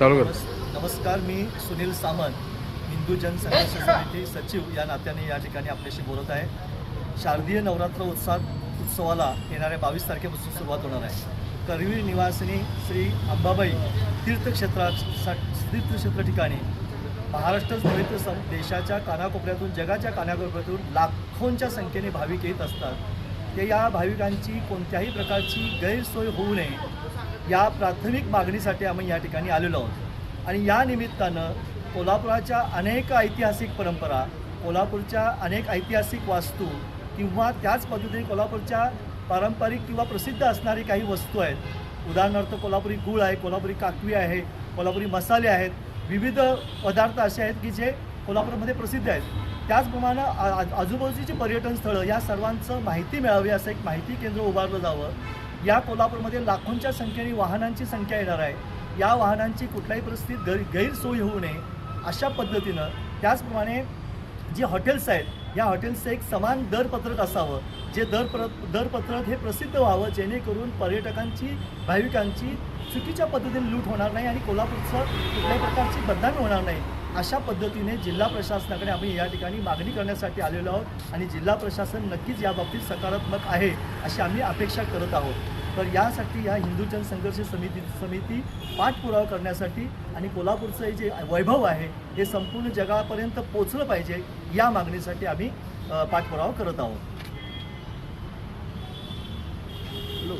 चालू कर. नमस्कार मी सुनील सामंत हिंदू जनसंघर्ष समिती सचिव या नात्याने या ठिकाणी आपल्याशी बोलत आहे. शारदीय नवरात्र उत्साह उत्सवाला येणाऱ्या बावीस तारखेपासून सुरुवात होणार आहे. करवीर निवासिनी श्री अंबाबाई तीर्थक्षेत्रा सा- तीर्थक्षेत्र ठिकाणी महाराष्ट्रच नव्हे तर सं देशाच्या कानाकोपऱ्यातून जगाच्या कानाकोपऱ्यातून लाखोंच्या संख्येने भाविक येत असतात. ते या भाविकांची कोणत्याही प्रकारची गैरसोय होऊ नये. या प्राथमिक मागणीसाठी आम्ही या ठिकाणी आलेलो आहोत. आणि या निमित्तानं कोल्हापुराच्या अनेक ऐतिहासिक परंपरा कोल्हापूरच्या अनेक ऐतिहासिक वास्तू किंवा त्याच पद्धतीने कोल्हापूरच्या पारंपरिक किंवा प्रसिद्ध असणारी काही वस्तू आहेत. उदाहरणार्थ कोल्हापुरी गूळ आहे कोल्हापुरी काकवी आहे कोल्हापुरी मसाले आहेत. विविध पदार्थ असे आहेत की जे कोल्हापूरमध्ये प्रसिद्ध आहेत. त्याचप्रमाणे आजूबाजूची पर्यटन स्थळं या सर्वांचं माहिती मिळावी असं एक माहिती केंद्र उभारलं जावं. या कोल्हापूरमध्ये लाखोंच्या संख्येने वाहनांची संख्या येणार आहे. या वाहनांची कुठल्याही परिस्थितीत गैर गैरसोय होऊ नये अशा पद्धतीनं त्याचप्रमाणे जी हॉटेल्स आहेत या हॉटेल्सचं एक समान दरपत्रक असावं जे दरप्र दरपत्रक हे प्रसिद्ध व्हावं जेणेकरून पर्यटकांची भाविकांची चुकीच्या पद्धतीने लूट होणार नाही आणि कोल्हापूरचं कुठल्याही प्रकारची बदनामी होणार नाही. अशा पद्धतीने जिल्हा प्रशासनाकडे आम्ही या ठिकाणी मागणी करण्यासाठी आलेलो आहोत आणि जिल्हा प्रशासन नक्कीच याबाबतीत सकारात्मक आहे अशी आम्ही अपेक्षा करत आहोत. तर यासाठी या हिंदू जनसंघर्ष समिती समिती पाठपुरावा करण्यासाठी आणि कोल्हापूरचं हे जे वैभव आहे हे संपूर्ण जगापर्यंत पोचलं पाहिजे या मागणीसाठी आम्ही पाठपुरावा करत आहोत.